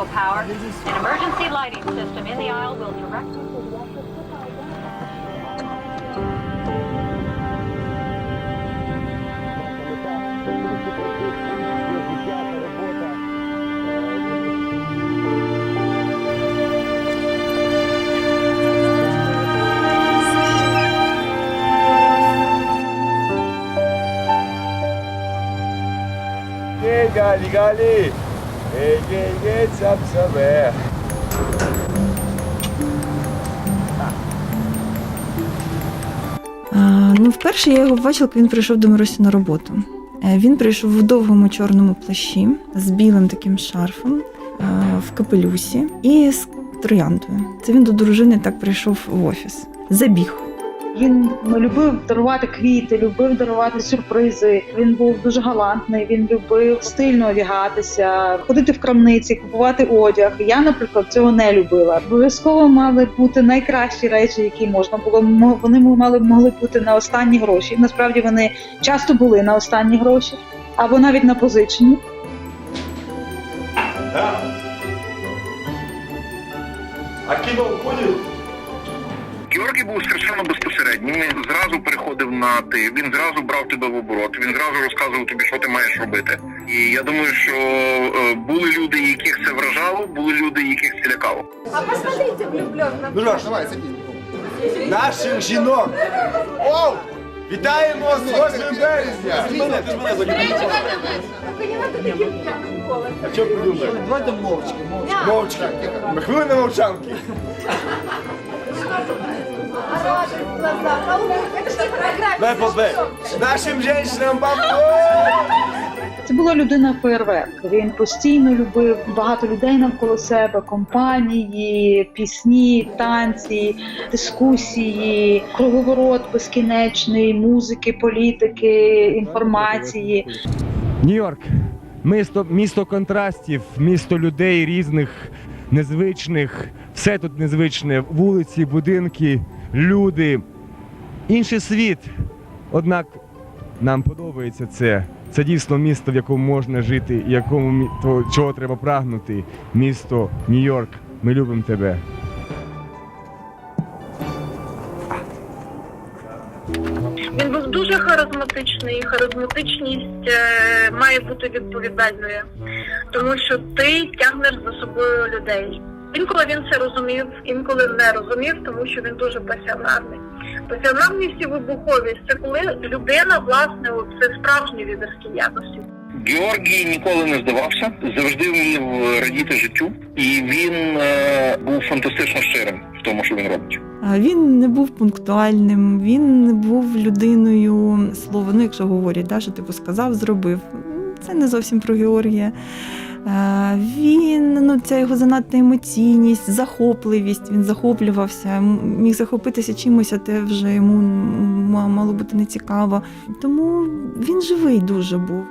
electrical power. An emergency lighting system in the aisle will direct you to the exit sap ну, вперше я його бачила, коли він прийшов до Миросі на роботу. Е, Він прийшов в довгому чорному плащі з білим таким шарфом е, в капелюсі і з трояндою. Це він до дружини так прийшов в офіс. Забіг. Він ну, любив дарувати квіти, любив дарувати сюрпризи. Він був дуже галантний. Він любив стильно одягатися, ходити в крамниці, купувати одяг. Я, наприклад, цього не любила. Обов'язково мали бути найкращі речі, які можна було. Вони мали могли бути на останні гроші. Насправді вони часто були на останні гроші або навіть на позичені. А кіно входить? Георгій був страшенно безпосереднім. Він зразу переходив на ти. Він зразу брав тебе в оборот. Він зразу розказував тобі, що ти маєш робити. І я думаю, що е, були люди, яких це вражало, були люди, яких це лякало. А посмотрите, влюблено. Ну що ж, давай, садись. Наших жінок. Оу! Вітаємо з 8 березня! А що придумаємо? Давайте мовчки, мовчки. Мовчки. Хвилина мовчанки. Дай побе. Нашим жінкам бабу! Це була людина фейерверк. Він постійно любив багато людей навколо себе, компанії, пісні, танці, дискусії, круговорот безкінечний, музики, політики, інформації. Нью-Йорк місто, місто контрастів, місто людей різних, незвичних, все тут незвичне, вулиці, будинки, люди, інший світ. Однак нам подобається це. Це дійсно місто, в якому можна жити, якому чого треба прагнути. Місто Нью-Йорк. Ми любимо тебе. Він був дуже харизматичний, харизматичність е, має бути відповідальною, тому що ти тягнеш за собою людей. Інколи він це розумів, інколи не розумів, тому що він дуже пасіонарний. Пасіонарність і вибуховість це коли людина, власне, це справжні лідерські якості. Георгій ніколи не здавався, завжди вмів радіти життю, і він е, був фантастично щирим в тому, що він робить. А Він не був пунктуальним, він не був людиною слова. Ну, якщо говорять, да, що типу сказав, зробив. Це не зовсім про Георгія. Е, Він, ну, ця його занадта емоційність, захопливість, він захоплювався, міг захопитися чимось, а те вже йому мало бути нецікаво. Тому він живий дуже був.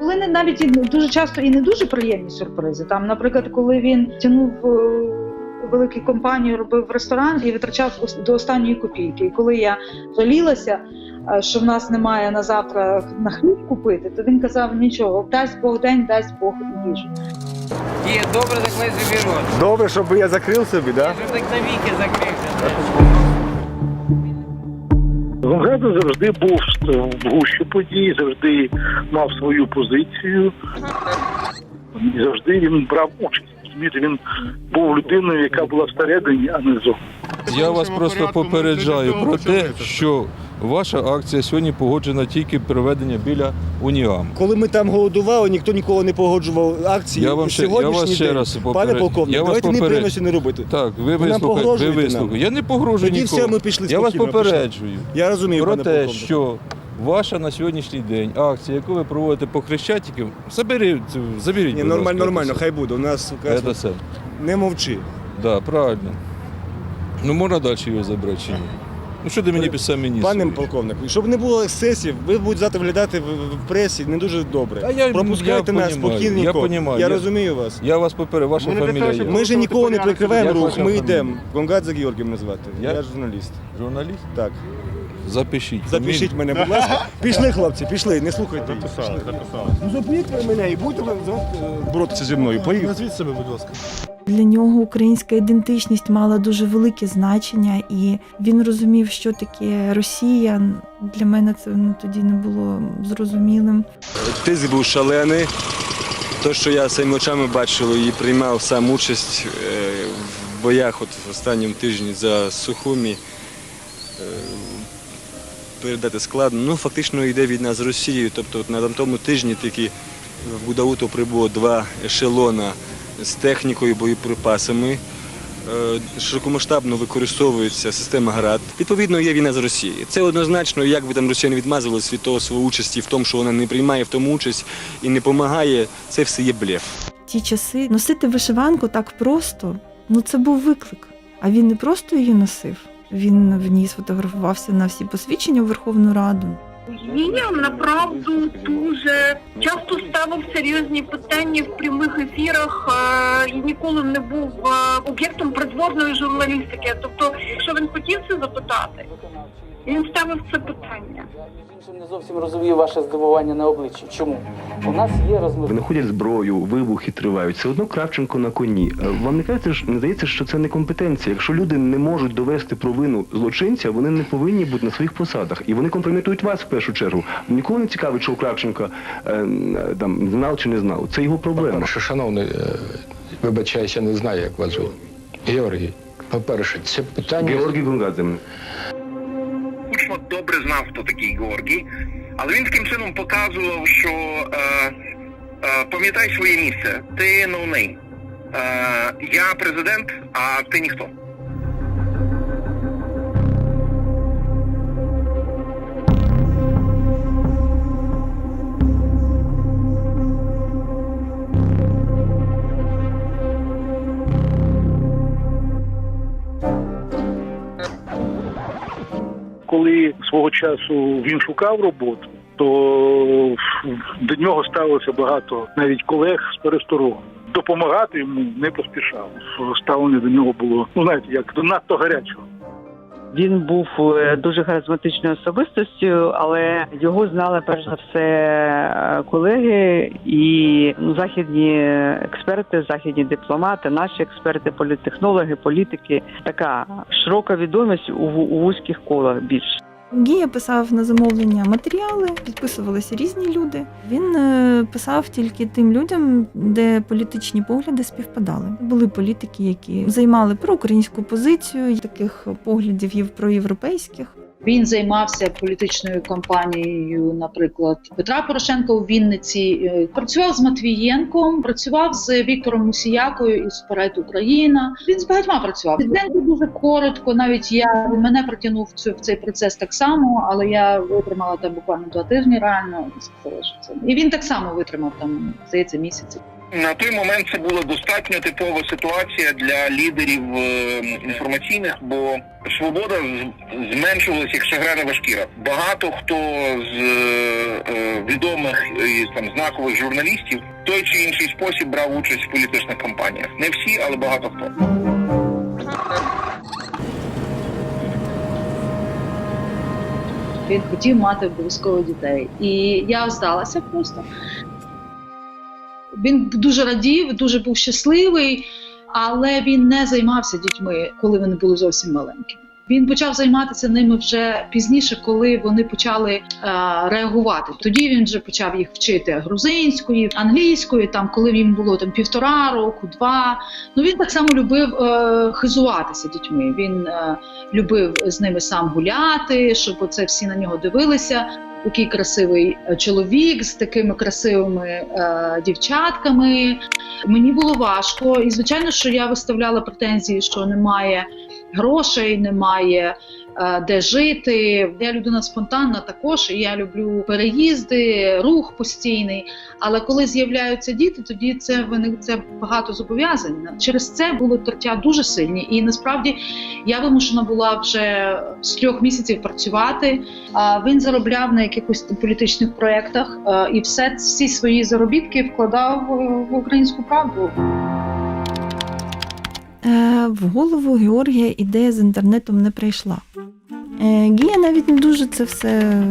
Були не навіть дуже часто і не дуже приємні сюрпризи. Там, наприклад, коли він тягнув велику компанію, робив ресторан і витрачав до останньої копійки. І коли я жалілася, е, що в нас немає на завтра на хліб купити, то він казав нічого, дасть Бог день, дасть Бог їжу. Є, добре, закрий собі рот. Добре, щоб я закрив собі, да? Щоб так навіки закрився. Гонгадзе завжди був в гущу подій, завжди мав свою позицію, і завжди він брав участь. Розумієте, він був людиною, яка була всередині, а не зовні. Я вас просто попереджаю про те, що ваша акція сьогодні погоджена тільки проведення біля Уніам. Коли ми там голодували, ніхто ніколи не погоджував акції. Я вам ще- я вас ще день, раз пане полковник, я вас давайте не поперед- приємності не робити. Так, ви вислухайте, ви вислухайте. Я не погрожую Тоді нікому. все, ми пішли Я вас попереджую Я розумію, про пане те, полковник. що ваша на сьогоднішній день акція, яку ви проводите по Хрещатиків, заберіть, заберіть. Ні, будь нормально, ласка, нормально, це хай буде. У нас якраз, Це все. не мовчи. Да, правильно. Ну можна далі його забрати чи ні? Ну що ти мені писав міністр? Пане полковник, щоб не було ексцесів, ви будете завтра виглядати в, в пресі не дуже добре. Та я- Пропускайте я нас понімаю, спокійненько. я понімаю, я я- розумію вас. Я вас попереджу, ваша фамілія є. Ми ж нікого не прикриваємо рух, ми фамілія? йдемо. Гонгадзе Георгієм назвати. Як? Я журналіст. Журналіст? Так. Запишіть. Запишіть мене, будь ласка. Пішли, хлопці, пішли, не слухайте. їх. Пішли. Ну зупиніть мене і будете ви е, боротися зі мною. Поїхали. Назвіть себе, будь ласка. Для нього українська ідентичність мала дуже велике значення, і він розумів, що таке Росія. Для мене це ну, тоді не було зрозумілим. Тиск був шалений. То, що я своїми очами бачив і приймав сам участь е, в боях от в останньому тижні за Сухумі. е, Передати складно. Ну, фактично йде війна з Росією. Тобто от на тому тижні тільки в Будауту прибуло два ешелона з технікою, боєприпасами. Е, Широкомасштабно використовується система ГРАД. Відповідно, є війна з Росією. Це однозначно, як би там Росія не відмазувалась від того своєї участі в тому, що вона не приймає в тому участь і не допомагає, це все є блеф. Ті часи носити вишиванку так просто, ну це був виклик. А він не просто її носив. Він в ній сфотографувався на всі посвідчення в Верховну Раду. Він направду дуже часто ставив серйозні питання в прямих ефірах е, і ніколи не був е, об'єктом придворної журналістики. Тобто, якщо він хотів це запитати, він ставив це питання. Іншим не зовсім розумію ваше здивування на обличчі. Чому? У нас є розмови. Винаходять зброю, вибухи тривають. Все одно Кравченко на коні. Е, Вам не кажеться, ж- не здається, що це некомпетенція. Якщо люди не можуть довести провину злочинця, вони не повинні бути на своїх посадах. І вони компрометують вас в першу чергу. Ніколи не цікавить, що у Кравченка е, е, там знав чи не знав. Це його проблема. По-перше, шановний, е, вибачаюся, не знаю, як вас звуть. Георгій, по-перше, це питання. Георгій Гунгадзе. Добре знав, хто такий Георгій, але він таким чином показував, що е, е, пам'ятай своє місце, ти ноунейм. Е, я президент, а ти ніхто. Свого часу він шукав роботу, то до нього ставилося багато навіть колег з пересторогою. Допомагати йому не поспішав. Ставлення до нього було ну знаєте, як до надто гарячого. Він був е, дуже харизматичною особистостю, але його знали перш за все е, колеги і ну, західні експерти, західні дипломати, наші експерти, політтехнологи, політики. Така широка відомість у вузьких колах більше. Гія писав на замовлення матеріали, підписувалися різні люди. Він е, писав тільки тим людям, де політичні погляди співпадали. Були політики, які займали проукраїнську позицію, таких поглядів є проєвропейських. Він займався політичною кампанією, наприклад, Петра Порошенка у Вінниці. е, Працював з Матвієнком, працював з Віктором Мусіякою із «Вперед Україна. Він з багатьма працював. Президент дуже коротко. Навіть я мене притягнув в цей процес так само, але я витримала там буквально два тижні. Реально сказала, що це і він так само витримав там здається місяці. На той момент це була достатньо типова ситуація для лідерів е, інформаційних, бо свобода зменшувалася як шагренова шкіра. Багато хто з е, відомих і там знакових журналістів в той чи інший спосіб брав участь в політичних кампаніях. Не всі, але багато хто. Він хотів мати обов'язково дітей. І я здалася просто. Він дуже радів, дуже був щасливий, але він не займався дітьми, коли вони були зовсім маленькі. Він почав займатися ними вже пізніше, коли вони почали е, реагувати. Тоді він вже почав їх вчити грузинської, англійської, там коли їм було там півтора року, два. Ну він так само любив е, хизуватися дітьми. Він е, любив з ними сам гуляти, щоб оце всі на нього дивилися. Який красивий е, чоловік з такими красивими е, дівчатками. Мені було важко, і звичайно, що я виставляла претензії, що немає грошей, немає де жити. Я людина спонтанна також, я люблю переїзди, рух постійний. Але коли з'являються діти, тоді це це багато зобов'язань. Через це було тертя дуже сильні. І насправді я вимушена була вже з трьох місяців працювати. Він заробляв на якихось політичних проєктах е, і все всі свої заробітки вкладав е, в українську правду. Е, В голову Георгія ідея з інтернетом не прийшла. Е, Гія навіть не дуже це все,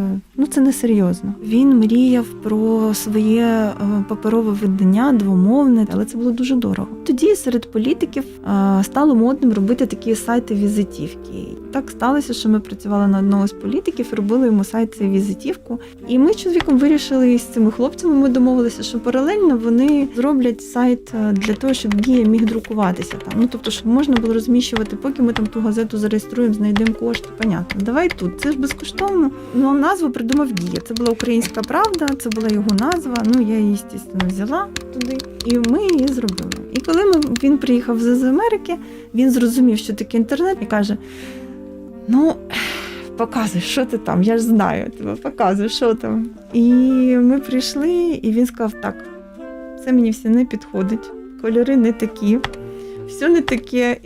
ну це не серйозно. Він мріяв про своє е, паперове видання, двомовне, але це було дуже дорого. Тоді серед політиків е, стало модним робити такі сайти візитівки. Так сталося, що ми працювали на одного з політиків, робили йому сайт цей візитівку. І ми з чоловіком вирішили з цими хлопцями. Ми домовилися, що паралельно вони зроблять сайт е, для того, щоб Гія міг друкуватися там. Ну тобто, щоб можна було розміщувати, поки ми там ту газету зареєструємо, знайдемо кошти. Понятно, давай тут. Це ж безкоштовно. Ну а назву придумав Гія. Це була українська правда, це була його назва. Ну я її звісно, взяла туди, і ми її зробили. І коли ми він приїхав з Америки, він зрозумів, що таке інтернет, і каже: Ну, показуй, що ти там, я ж знаю тебе, показуй, що там. І ми прийшли, і він сказав: так, це мені все не підходить, кольори не такі, все не таке,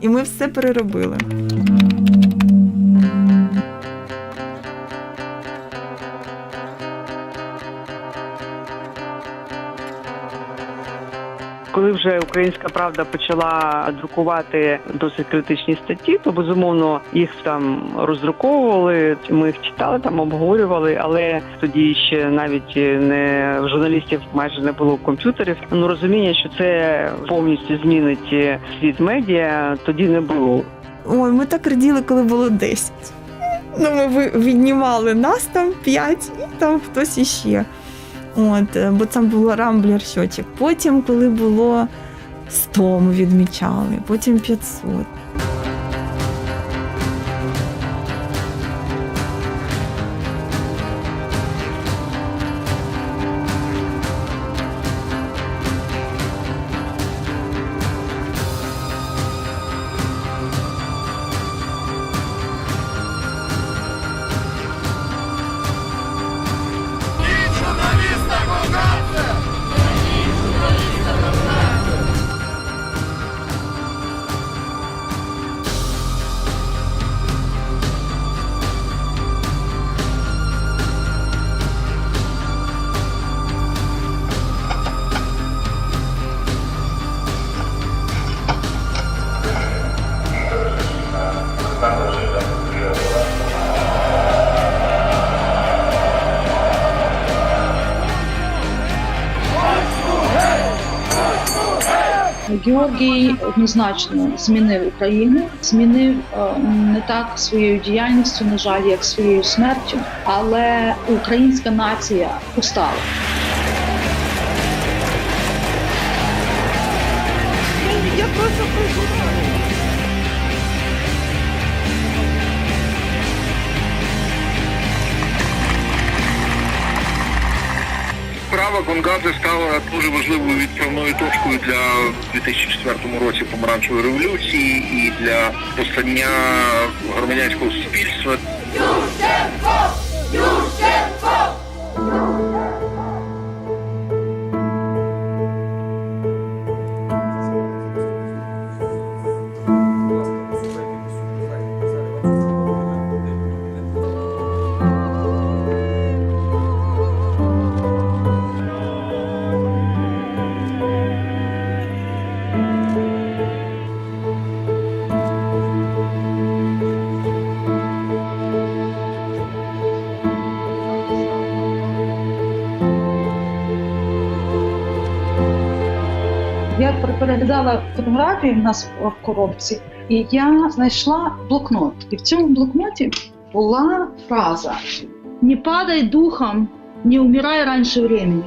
і ми все переробили. Коли вже українська правда почала друкувати досить критичні статті, то безумовно їх там роздруковували. Ми їх читали, там обговорювали, але тоді ще навіть не в журналістів майже не було комп'ютерів. Ну розуміння, що це повністю змінить світ медіа, тоді не було. Ой, ми так раділи, коли було 10. Ну, ми віднімали нас там 5 і там хтось іще. От, е, бо там було рамблер щочик. Потім, коли було 100, ми відмічали, потім 500. Георгій однозначно змінив Україну, змінив е, не так своєю діяльністю, на жаль, як своєю смертю, але українська нація устала. Справа Гонгадзе стала дуже важливою відправною точкою для 2004 році помаранчевої революції і для постання громадянського суспільства. Переглядала фотографії в нас в коробці, і я знайшла блокнот. І в цьому блокноті була фраза: Не падай духом, не умирай раніше времени.